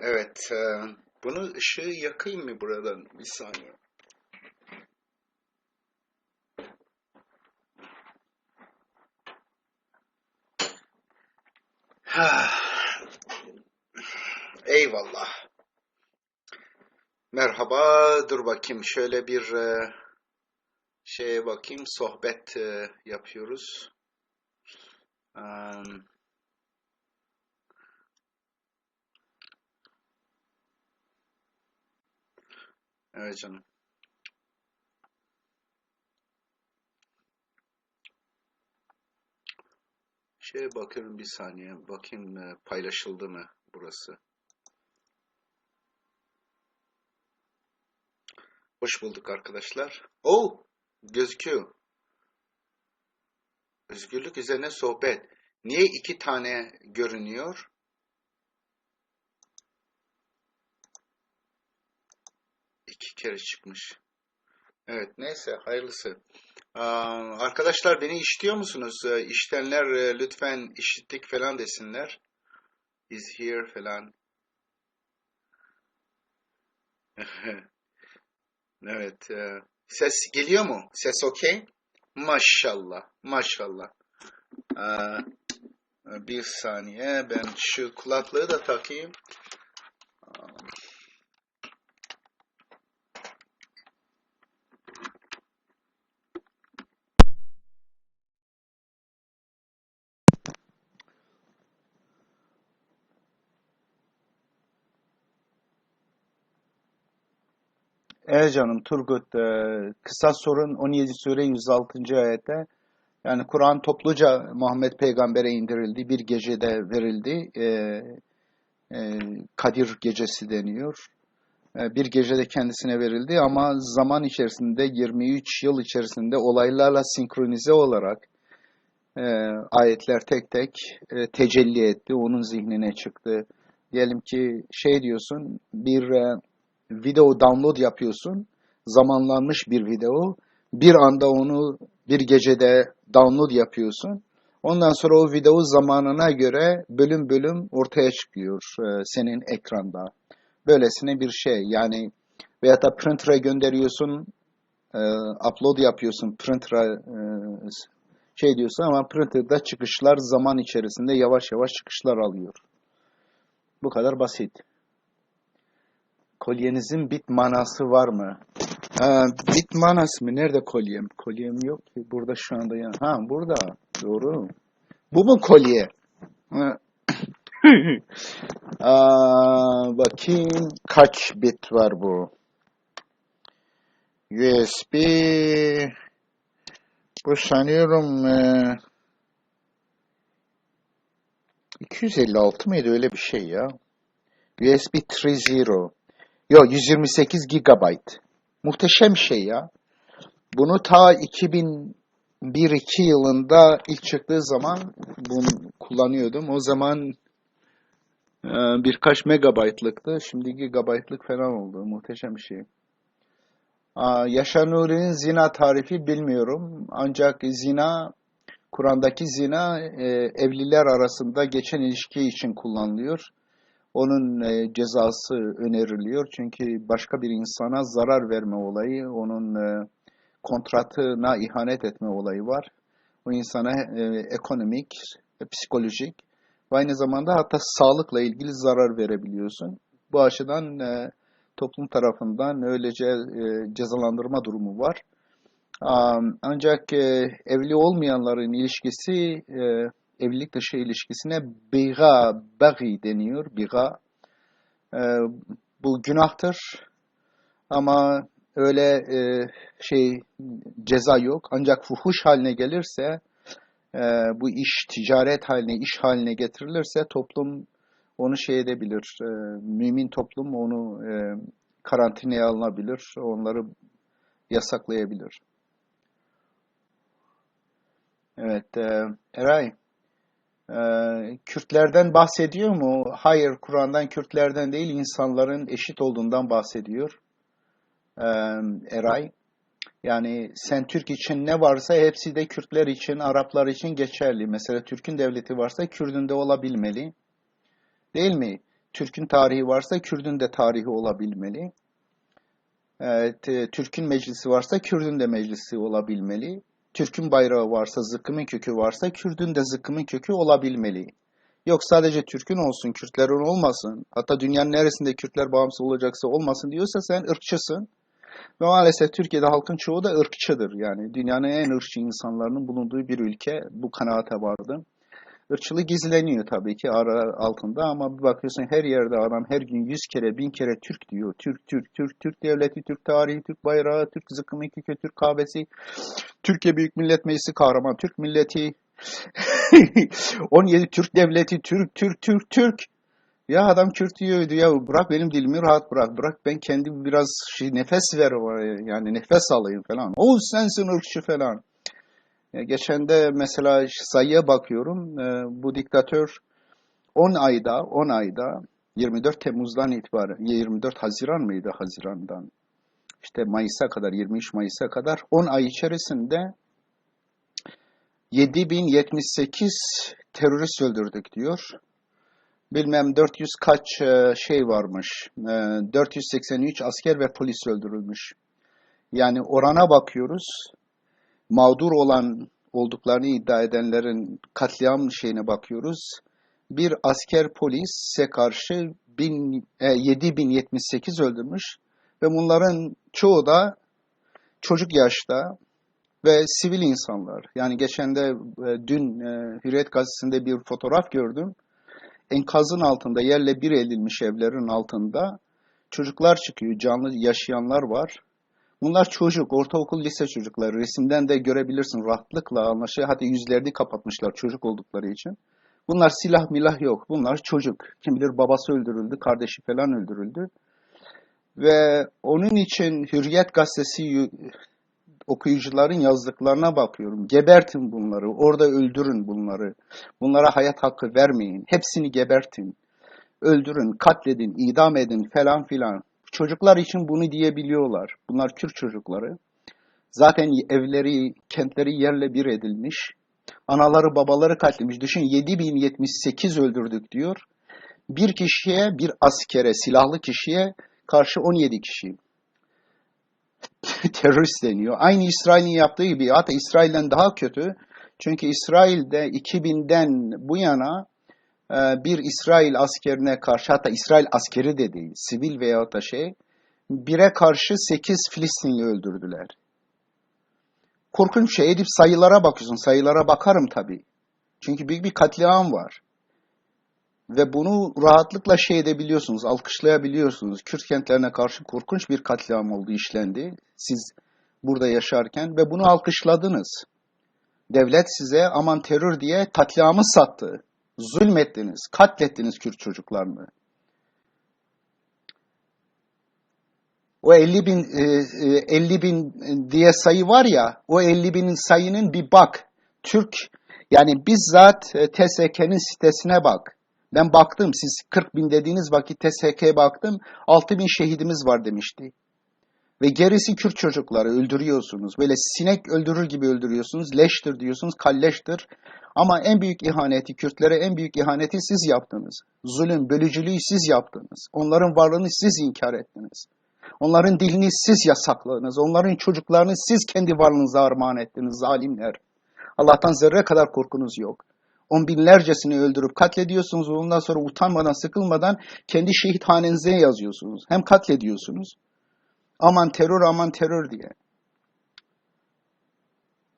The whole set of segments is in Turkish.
Evet, e, bunu ışığı yakayım mı buradan? Bir saniye. Eyvallah. Merhaba, dur bakayım şöyle bir e, şeye bakayım, sohbet e, yapıyoruz. Em, evet canım. Şeye bakıyorum bir saniye, bakayım e, paylaşıldı mı burası. Hoş bulduk arkadaşlar. Oh, gözüküyor. Özgürlük üzerine sohbet. Niye iki tane görünüyor? İki kere çıkmış. Evet, neyse, hayırlısı. Arkadaşlar beni işitiyor musunuz? Ee, İşitenler e, lütfen işittik falan desinler. Is here falan. Evet. e, ses geliyor mu? Ses okey? Maşallah. Maşallah. Bir saniye. Ben şu kulaklığı da takayım. Evet canım Turgut. e, kısa sorun 17 sure 106. ayette. Yani Kur'an topluca Muhammed Peygamber'e indirildi. Bir gecede verildi. E, e, Kadir gecesi deniyor. Bir gecede kendisine verildi ama zaman içerisinde 23 yıl içerisinde olaylarla sinkronize olarak e, ayetler tek tek e, tecelli etti. Onun zihnine çıktı. Diyelim ki şey diyorsun bir e, video download yapıyorsun. Zamanlanmış bir video. Bir anda onu bir gecede download yapıyorsun. Ondan sonra o video zamanına göre bölüm bölüm ortaya çıkıyor e, senin ekranda. Böylesine bir şey. Yani veya da printer'a gönderiyorsun, e, upload yapıyorsun printer'a e, şey diyorsun ama printer'da çıkışlar zaman içerisinde yavaş yavaş çıkışlar alıyor. Bu kadar basit. Kolyenizin bit manası var mı? Ha, bit manası mı? Nerede kolyem? Kolyem yok ki. Burada şu anda. Ya. Ha burada. Doğru. Bu mu kolye? Ha. Aa, bakayım kaç bit var bu? USB bu sanıyorum e, 256 mıydı öyle bir şey ya? USB 3.0 Yo 128 GB. Muhteşem şey ya. Bunu ta 2001-2 yılında ilk çıktığı zaman bunu kullanıyordum. O zaman e, birkaç megabaytlıktı. Şimdi gigabaytlık falan oldu. Muhteşem bir şey. Aa, Yaşar Nuri'nin zina tarifi bilmiyorum. Ancak zina, Kur'an'daki zina e, evliler arasında geçen ilişki için kullanılıyor. Onun e, cezası öneriliyor. Çünkü başka bir insana zarar verme olayı, onun e, kontratına ihanet etme olayı var. O insana e, ekonomik, psikolojik ve aynı zamanda hatta sağlıkla ilgili zarar verebiliyorsun. Bu açıdan toplum tarafından öylece cezalandırma durumu var. Ancak evli olmayanların ilişkisi evlilik dışı ilişkisine biga, bagi deniyor. Biga. E, bu günahtır ama öyle e, şey ceza yok. Ancak fuhuş haline gelirse e, bu iş ticaret haline, iş haline getirilirse toplum onu şey edebilir. E, mümin toplum onu e, karantinaya alınabilir. Onları yasaklayabilir. Evet, e, Eray, Kürtlerden bahsediyor mu? Hayır, Kur'an'dan Kürtlerden değil, insanların eşit olduğundan bahsediyor. E, Eray, yani sen Türk için ne varsa hepsi de Kürtler için, Araplar için geçerli. Mesela Türk'ün devleti varsa Kürdün de olabilmeli. Değil mi? Türk'ün tarihi varsa Kürdün de tarihi olabilmeli. Ee, te- Türk'ün meclisi varsa Kürdün de meclisi olabilmeli. Türk'ün bayrağı varsa, zıkkımın kökü varsa Kürdün de zıkkımın kökü olabilmeli. Yok sadece Türk'ün olsun, Kürtlerin olmasın. Hatta dünyanın neresinde Kürtler bağımsız olacaksa olmasın diyorsa sen ırkçısın. Ve maalesef Türkiye'de halkın çoğu da ırkçıdır. Yani dünyanın en ırkçı insanların bulunduğu bir ülke bu kanaate vardı. Irkçılık gizleniyor tabii ki ara altında ama bir bakıyorsun her yerde adam her gün yüz kere bin kere Türk diyor. Türk, Türk, Türk, Türk devleti, Türk tarihi, Türk bayrağı, Türk zıkkımı kökü, Türk kahvesi, Türkiye Büyük Millet Meclisi kahraman, Türk milleti, 17 Türk devleti, Türk, Türk, Türk, Türk. Ya adam Kürt diyordu ya bırak benim dilimi rahat bırak. Bırak ben kendi biraz şey, nefes ver yani nefes alayım falan. O sensin ırkçı falan. Ya geçen de mesela sayıya bakıyorum. e, Bu diktatör 10 ayda 10 ayda 24 Temmuz'dan itibaren 24 Haziran mıydı Haziran'dan işte Mayıs'a kadar 23 Mayıs'a kadar 10 ay içerisinde 7078 terörist öldürdük diyor. Bilmem 400 kaç e, şey varmış. E, 483 asker ve polis öldürülmüş. Yani orana bakıyoruz. Mağdur olan olduklarını iddia edenlerin katliam şeyine bakıyoruz. Bir asker polise karşı 1000, e, 7078 öldürmüş ve bunların çoğu da çocuk yaşta ve sivil insanlar. Yani geçen de e, dün e, Hürriyet gazetesinde bir fotoğraf gördüm. Enkazın altında yerle bir edilmiş evlerin altında çocuklar çıkıyor, canlı yaşayanlar var. Bunlar çocuk, ortaokul, lise çocukları. Resimden de görebilirsin rahatlıkla anlaşılıyor. Hatta yüzlerini kapatmışlar çocuk oldukları için. Bunlar silah milah yok. Bunlar çocuk. Kim bilir babası öldürüldü, kardeşi falan öldürüldü. Ve onun için Hürriyet gazetesi okuyucuların yazdıklarına bakıyorum. Gebertin bunları, orada öldürün bunları. Bunlara hayat hakkı vermeyin. Hepsini gebertin. Öldürün, katledin, idam edin falan filan. Çocuklar için bunu diyebiliyorlar. Bunlar Kürt çocukları. Zaten evleri, kentleri yerle bir edilmiş. Anaları, babaları katlemiş. Düşün 7078 öldürdük diyor. Bir kişiye, bir askere, silahlı kişiye karşı 17 kişi. terörist deniyor. Aynı İsrail'in yaptığı gibi hatta İsrail'den daha kötü. Çünkü İsrail'de 2000'den bu yana bir İsrail askerine karşı hatta İsrail askeri de değil sivil veya da şey bire karşı 8 Filistinli öldürdüler. Korkunç şey edip sayılara bakıyorsun. Sayılara bakarım tabii. Çünkü büyük bir katliam var. Ve bunu rahatlıkla şey edebiliyorsunuz, alkışlayabiliyorsunuz. Kürt kentlerine karşı korkunç bir katliam oldu, işlendi. Siz burada yaşarken ve bunu alkışladınız. Devlet size aman terör diye katliamı sattı. Zulmettiniz, katlettiniz Kürt çocuklarını. O 50 bin, 50 bin diye sayı var ya, o 50 binin sayının bir bak. Türk, yani bizzat TSK'nin sitesine bak. Ben baktım siz 40 bin dediğiniz vakit TSK'ye baktım 6 bin şehidimiz var demişti. Ve gerisi Kürt çocukları öldürüyorsunuz. Böyle sinek öldürür gibi öldürüyorsunuz. Leştir diyorsunuz, kalleştir. Ama en büyük ihaneti, Kürtlere en büyük ihaneti siz yaptınız. Zulüm, bölücülüğü siz yaptınız. Onların varlığını siz inkar ettiniz. Onların dilini siz yasakladınız. Onların çocuklarını siz kendi varlığınıza armağan ettiniz zalimler. Allah'tan zerre kadar korkunuz yok on binlercesini öldürüp katlediyorsunuz. Ondan sonra utanmadan, sıkılmadan kendi şehit hanenize yazıyorsunuz. Hem katlediyorsunuz. Aman terör, aman terör diye.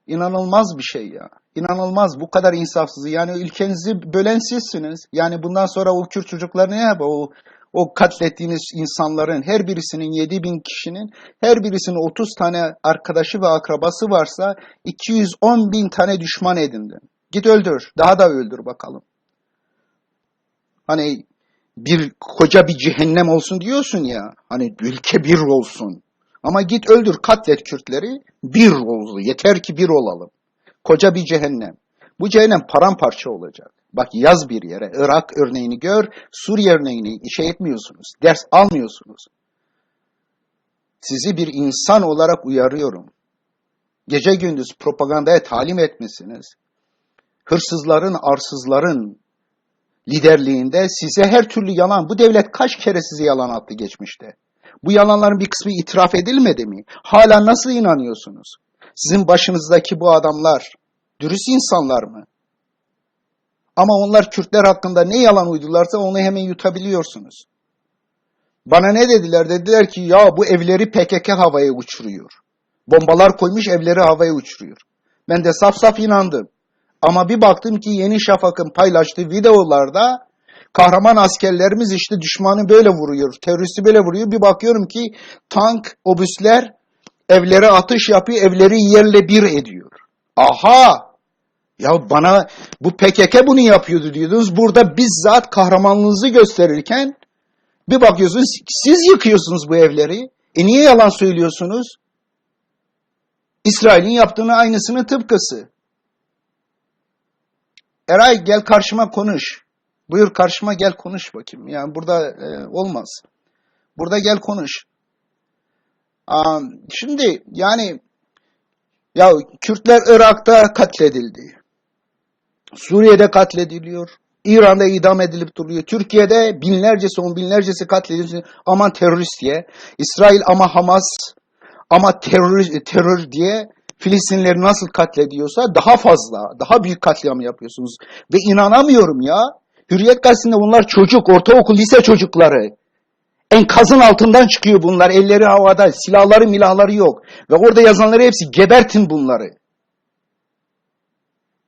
İnanılmaz bir şey ya. İnanılmaz bu kadar insafsız. Yani ülkenizi bölen sizsiniz. Yani bundan sonra o Kürt çocuklar ne yapar? O, o katlettiğiniz insanların her birisinin 7 bin kişinin her birisinin 30 tane arkadaşı ve akrabası varsa 210 bin tane düşman edindin. Git öldür. Daha da öldür bakalım. Hani bir koca bir cehennem olsun diyorsun ya. Hani ülke bir olsun. Ama git öldür katlet Kürtleri. Bir oldu. Yeter ki bir olalım. Koca bir cehennem. Bu cehennem paramparça olacak. Bak yaz bir yere. Irak örneğini gör. Suriye örneğini şey etmiyorsunuz. Ders almıyorsunuz. Sizi bir insan olarak uyarıyorum. Gece gündüz propagandaya talim etmişsiniz hırsızların, arsızların, liderliğinde size her türlü yalan, bu devlet kaç kere size yalan attı geçmişte? Bu yalanların bir kısmı itiraf edilmedi mi? Hala nasıl inanıyorsunuz? Sizin başınızdaki bu adamlar dürüst insanlar mı? Ama onlar Kürtler hakkında ne yalan uydularsa onu hemen yutabiliyorsunuz. Bana ne dediler? Dediler ki ya bu evleri PKK havaya uçuruyor. Bombalar koymuş evleri havaya uçuruyor. Ben de saf saf inandım. Ama bir baktım ki Yeni Şafak'ın paylaştığı videolarda kahraman askerlerimiz işte düşmanı böyle vuruyor, teröristi böyle vuruyor. Bir bakıyorum ki tank, obüsler evlere atış yapıyor, evleri yerle bir ediyor. Aha! Ya bana bu PKK bunu yapıyordu diyordunuz. Burada bizzat kahramanlığınızı gösterirken bir bakıyorsunuz siz yıkıyorsunuz bu evleri. E niye yalan söylüyorsunuz? İsrail'in yaptığını aynısını tıpkısı. Eray gel karşıma konuş. Buyur karşıma gel konuş bakayım. Yani burada e, olmaz. Burada gel konuş. Aa, şimdi yani ya Kürtler Irak'ta katledildi. Suriye'de katlediliyor. İran'da idam edilip duruyor. Türkiye'de binlercesi, on binlercesi katledilmiş. Aman terörist diye. İsrail ama Hamas ama terör, terör diye Filistinleri nasıl katlediyorsa daha fazla, daha büyük katliam yapıyorsunuz. Ve inanamıyorum ya. Hürriyet gazetesinde bunlar çocuk, ortaokul, lise çocukları. Enkazın altından çıkıyor bunlar. Elleri havada, silahları milahları yok. Ve orada yazanları hepsi gebertin bunları.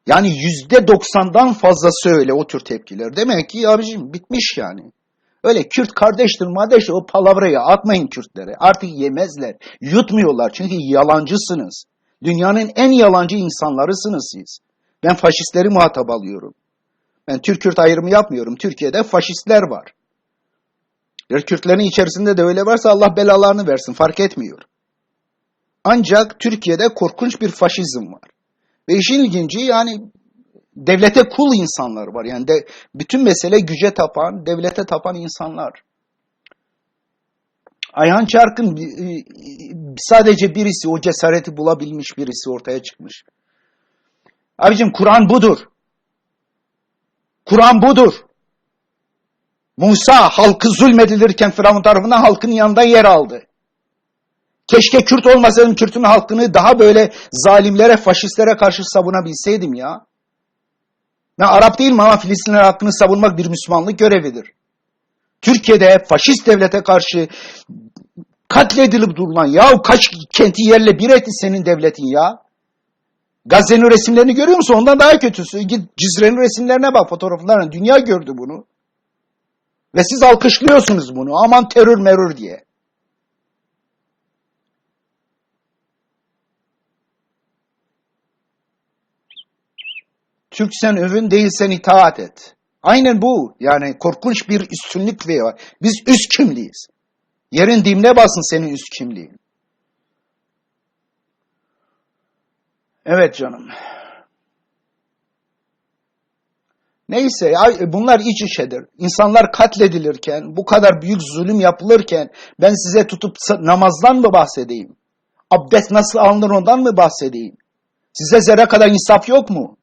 Yani yüzde doksandan fazlası öyle o tür tepkiler. Demek ki abicim bitmiş yani. Öyle Kürt kardeştir kardeş o palavrayı atmayın Kürtlere. Artık yemezler. Yutmuyorlar çünkü yalancısınız. Dünyanın en yalancı insanlarısınız siz. Ben faşistleri muhatap alıyorum. Ben Türk-Kürt ayrımı yapmıyorum. Türkiye'de faşistler var. Ya Kürtlerin içerisinde de öyle varsa Allah belalarını versin fark etmiyor. Ancak Türkiye'de korkunç bir faşizm var. Ve işin ilginci yani devlete kul insanlar var. Yani de, bütün mesele güce tapan, devlete tapan insanlar. Ayhan Çark'ın e, sadece birisi, o cesareti bulabilmiş birisi ortaya çıkmış. Abicim Kur'an budur. Kur'an budur. Musa halkı zulmedilirken Firavun tarafından halkın yanında yer aldı. Keşke Kürt olmasaydım Kürt'ün halkını daha böyle zalimlere, faşistlere karşı savunabilseydim ya. Ben Arap değilim ama Filistinler hakkını savunmak bir Müslümanlık görevidir. Türkiye'de faşist devlete karşı katledilip durulan ya kaç kenti yerle bir etti senin devletin ya. Gazze'nin resimlerini görüyor musun? Ondan daha kötüsü. Git Cizre'nin resimlerine bak fotoğraflarına. Dünya gördü bunu. Ve siz alkışlıyorsunuz bunu. Aman terör merör diye. Türksen övün değilsen itaat et. Aynen bu. Yani korkunç bir üstünlük var. Biz üst kimliyiz. Yerin dimle basın senin üst kimliğin. Evet canım. Neyse bunlar iç içedir. İnsanlar katledilirken, bu kadar büyük zulüm yapılırken ben size tutup namazdan mı bahsedeyim? Abdest nasıl alınır ondan mı bahsedeyim? Size zerre kadar insaf yok mu?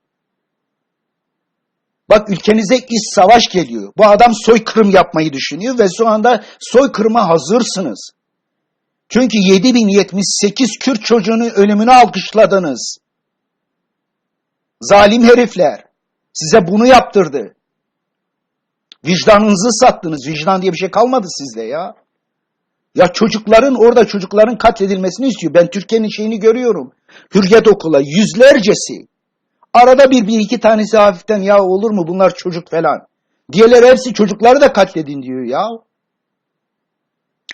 Bak ülkenize iç savaş geliyor. Bu adam soykırım yapmayı düşünüyor ve şu anda soykırıma hazırsınız. Çünkü 7078 Kürt çocuğunun ölümünü alkışladınız. Zalim herifler. Size bunu yaptırdı. Vicdanınızı sattınız. Vicdan diye bir şey kalmadı sizde ya. Ya çocukların orada çocukların katledilmesini istiyor. Ben Türkiye'nin şeyini görüyorum. Hürriyet okula yüzlercesi. Arada bir, bir iki tanesi hafiften ya olur mu bunlar çocuk falan. Diğerleri hepsi çocukları da katledin diyor ya.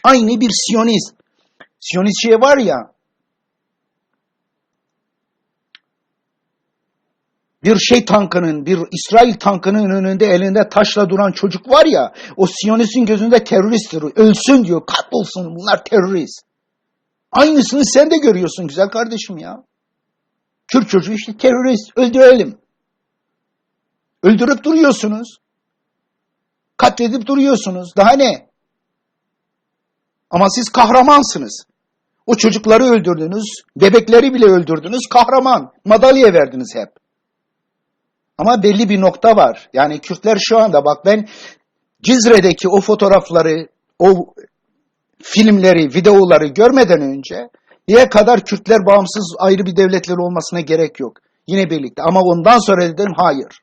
Aynı bir Siyonist. Siyonist şey var ya. Bir şey tankının, bir İsrail tankının önünde elinde taşla duran çocuk var ya, o Siyonistin gözünde teröristtir. Ölsün diyor, katbolsun bunlar terörist. Aynısını sen de görüyorsun güzel kardeşim ya. Kürt çocuğu işte terörist, öldürelim. Öldürüp duruyorsunuz. Katledip duruyorsunuz. Daha ne? Ama siz kahramansınız. O çocukları öldürdünüz, bebekleri bile öldürdünüz, kahraman. Madalya verdiniz hep. Ama belli bir nokta var. Yani Kürtler şu anda bak ben Cizre'deki o fotoğrafları, o filmleri, videoları görmeden önce niye kadar Kürtler bağımsız ayrı bir devletleri olmasına gerek yok. Yine birlikte. Ama ondan sonra dedim hayır.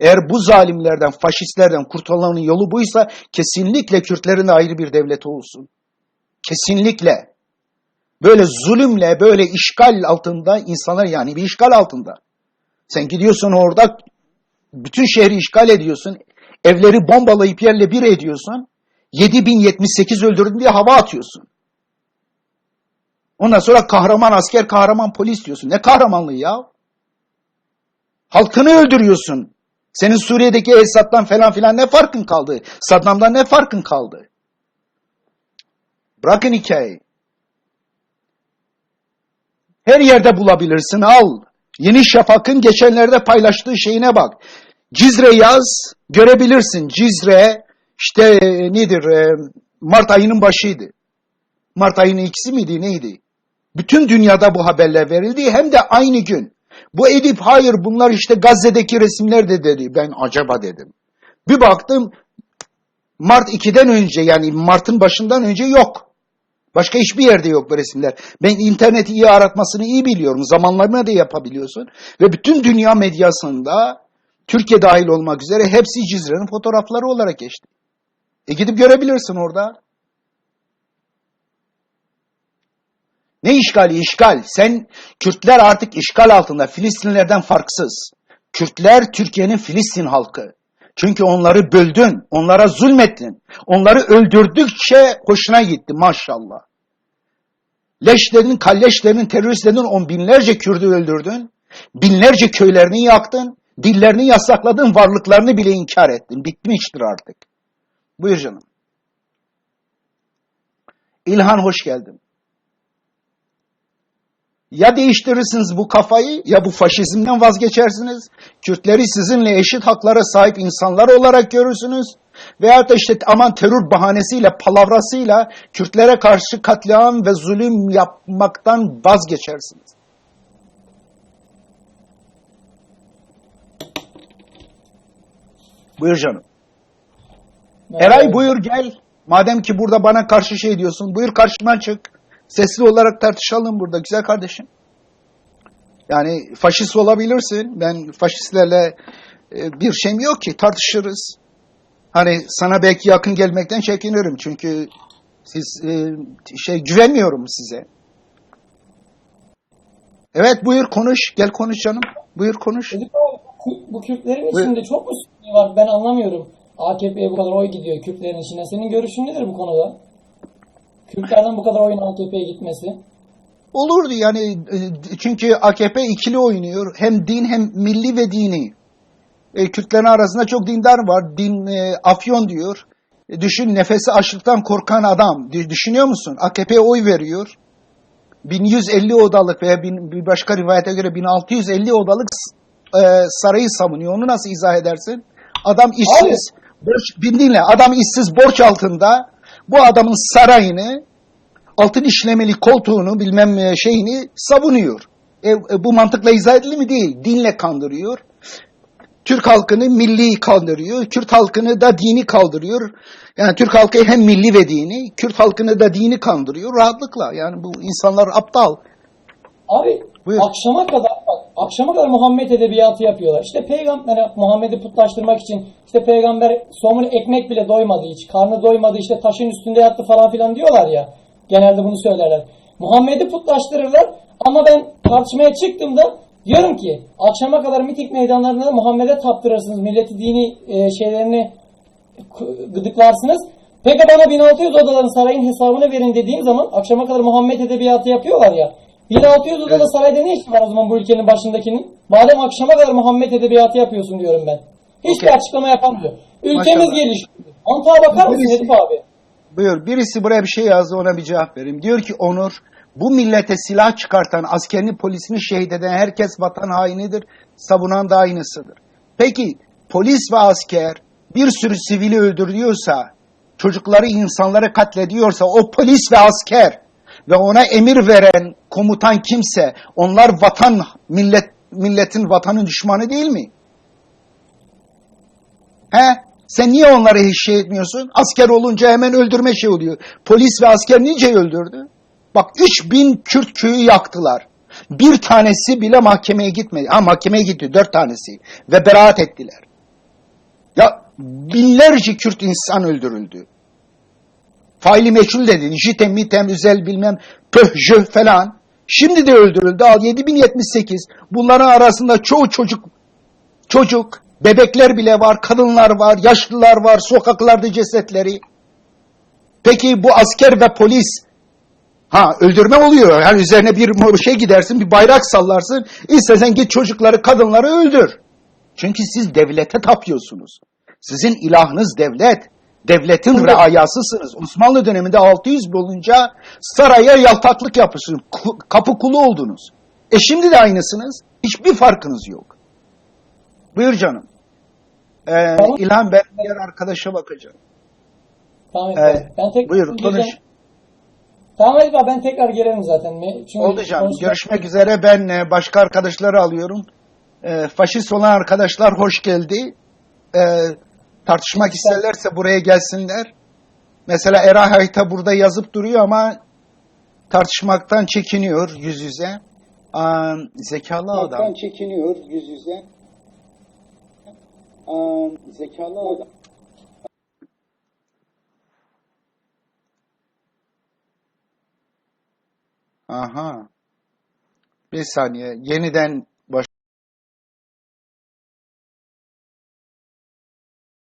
Eğer bu zalimlerden, faşistlerden kurtulmanın yolu buysa kesinlikle Kürtlerin de ayrı bir devleti olsun. Kesinlikle. Böyle zulümle, böyle işgal altında insanlar yani bir işgal altında. Sen gidiyorsun orada bütün şehri işgal ediyorsun. Evleri bombalayıp yerle bir ediyorsun. 7078 öldürdün diye hava atıyorsun. Ondan sonra kahraman asker, kahraman polis diyorsun. Ne kahramanlığı ya? Halkını öldürüyorsun. Senin Suriye'deki Esad'dan falan filan ne farkın kaldı? Saddam'dan ne farkın kaldı? Bırakın hikayeyi. Her yerde bulabilirsin al. Yeni Şafak'ın geçenlerde paylaştığı şeyine bak. Cizre yaz görebilirsin. Cizre işte e, nedir e, Mart ayının başıydı. Mart ayının ikisi miydi neydi? Bütün dünyada bu haberler verildi hem de aynı gün. Bu Edip hayır bunlar işte Gazze'deki resimler de dedi. Ben acaba dedim. Bir baktım Mart 2'den önce yani Mart'ın başından önce yok. Başka hiçbir yerde yok bu resimler. Ben interneti iyi aratmasını iyi biliyorum. Zamanlarına da yapabiliyorsun. Ve bütün dünya medyasında Türkiye dahil olmak üzere hepsi Cizre'nin fotoğrafları olarak geçti. E gidip görebilirsin orada. Ne işgali? İşgal. Sen Kürtler artık işgal altında. Filistinlerden farksız. Kürtler Türkiye'nin Filistin halkı. Çünkü onları böldün, onlara zulmettin. Onları öldürdükçe hoşuna gitti maşallah. Leşlerin, kalleşlerin, teröristlerin on binlerce Kürt'ü öldürdün. Binlerce köylerini yaktın. Dillerini yasakladın, varlıklarını bile inkar ettin. Bitmiştir artık. Buyur canım. İlhan hoş geldin. Ya değiştirirsiniz bu kafayı ya bu faşizmden vazgeçersiniz. Kürtleri sizinle eşit haklara sahip insanlar olarak görürsünüz. Veyahut da işte aman terör bahanesiyle, palavrasıyla Kürtlere karşı katliam ve zulüm yapmaktan vazgeçersiniz. Buyur canım. Eray buyur gel. Madem ki burada bana karşı şey diyorsun, buyur karşıma çık. Sesli olarak tartışalım burada güzel kardeşim. Yani faşist olabilirsin. Ben faşistlerle e, bir şeyim yok ki tartışırız. Hani sana belki yakın gelmekten çekinirim çünkü siz e, şey güvenmiyorum size. Evet buyur konuş. Gel konuş canım. Buyur konuş. Bu- Kürtlerin Buyur. içinde çok mu var? Ben anlamıyorum. AKP'ye bu kadar oy gidiyor Kürtlerin içine. Senin görüşün nedir bu konuda? Kürtlerden bu kadar oyun AKP'ye gitmesi. Olurdu yani e, çünkü AKP ikili oynuyor. Hem din hem milli ve dini. E, Kürtlerin arasında çok dindar var. Din e, afyon diyor. E, düşün nefesi açlıktan korkan adam. Dü- Düşünüyor musun? AKP'ye oy veriyor. 1150 odalık veya bin- bir başka rivayete göre 1650 odalık e, sarayı savunuyor. Onu nasıl izah edersin? Adam işsiz, borç, bin dinle, adam işsiz borç altında. Bu adamın sarayını, altın işlemeli koltuğunu, bilmem e, şeyini savunuyor. E, e, bu mantıkla izah edilir mi? Değil. Dinle kandırıyor. Türk halkını milli kandırıyor. Kürt halkını da dini kaldırıyor. Yani Türk halkı hem milli ve dini, Kürt halkını da dini kandırıyor rahatlıkla. Yani bu insanlar aptal. Abi Buyur. akşama kadar akşama kadar Muhammed edebiyatı yapıyorlar. İşte peygamber Muhammed'i putlaştırmak için işte peygamber somun ekmek bile doymadı hiç. Karnı doymadı işte taşın üstünde yattı falan filan diyorlar ya. Genelde bunu söylerler. Muhammed'i putlaştırırlar ama ben tartışmaya çıktığımda diyorum ki akşama kadar miting meydanlarında da Muhammed'e taptırırsınız. Milleti dini e, şeylerini gıdıklarsınız. Peki bana 1600 odaların sarayın hesabını verin dediğim zaman akşama kadar Muhammed edebiyatı yapıyorlar ya. 1600 odalı sarayda ne işi var o zaman bu ülkenin başındakinin? Madem akşama kadar Muhammed edebiyatı yapıyorsun diyorum ben. Hiçbir Okey. açıklama yapamıyor. Ülkemiz Maşallah. gelişiyor. Mantığa bakar mısın Birisi- Edip abi? Buyur. Birisi buraya bir şey yazdı ona bir cevap vereyim. Diyor ki Onur bu millete silah çıkartan, askerini polisini şehit eden herkes vatan hainidir. Savunan da aynısıdır. Peki polis ve asker bir sürü sivili öldürüyorsa, çocukları insanları katlediyorsa o polis ve asker ve ona emir veren komutan kimse onlar vatan millet milletin vatanın düşmanı değil mi? He? Sen niye onları hiç şey etmiyorsun? Asker olunca hemen öldürme şey oluyor. Polis ve asker nice öldürdü? Bak 3000 Kürt köyü yaktılar. Bir tanesi bile mahkemeye gitmedi. Ha mahkemeye gitti dört tanesi. Ve beraat ettiler. Ya binlerce Kürt insan öldürüldü. Faili meçhul dedin. Jitem, mitem, üzel bilmem, pöh, jöh falan. Şimdi de öldürüldü. Al 7078. Bunların arasında çoğu çocuk, çocuk, bebekler bile var, kadınlar var, yaşlılar var, sokaklarda cesetleri. Peki bu asker ve polis Ha öldürme oluyor. Yani üzerine bir şey gidersin, bir bayrak sallarsın. İstersen git çocukları, kadınları öldür. Çünkü siz devlete tapıyorsunuz. Sizin ilahınız devlet. Devletin reayasısınız. Osmanlı döneminde 600 yıl olunca saraya yaltaklık yapıyorsunuz. Kapı kulu oldunuz. E şimdi de aynısınız. Hiçbir farkınız yok. Buyur canım. Ee, Tamam. İlhan ben diğer arkadaşa bakacağım. Tamam Ee. Ben tekrar buyur geleceğim. konuş. Tamam abi ben tekrar gelirim zaten. Çünkü Oldu canım. konuşmak- Görüşmek üzere. Ben e, başka arkadaşları alıyorum. E, faşist olan arkadaşlar hoş geldi. E, tartışmak isterlerse buraya gelsinler. Mesela Era Hayta burada yazıp duruyor ama tartışmaktan çekiniyor yüz yüze. Aa, zekalı adam. çekiniyor yüz yüze. Aa, zekalı adam. Aha. Bir saniye. Yeniden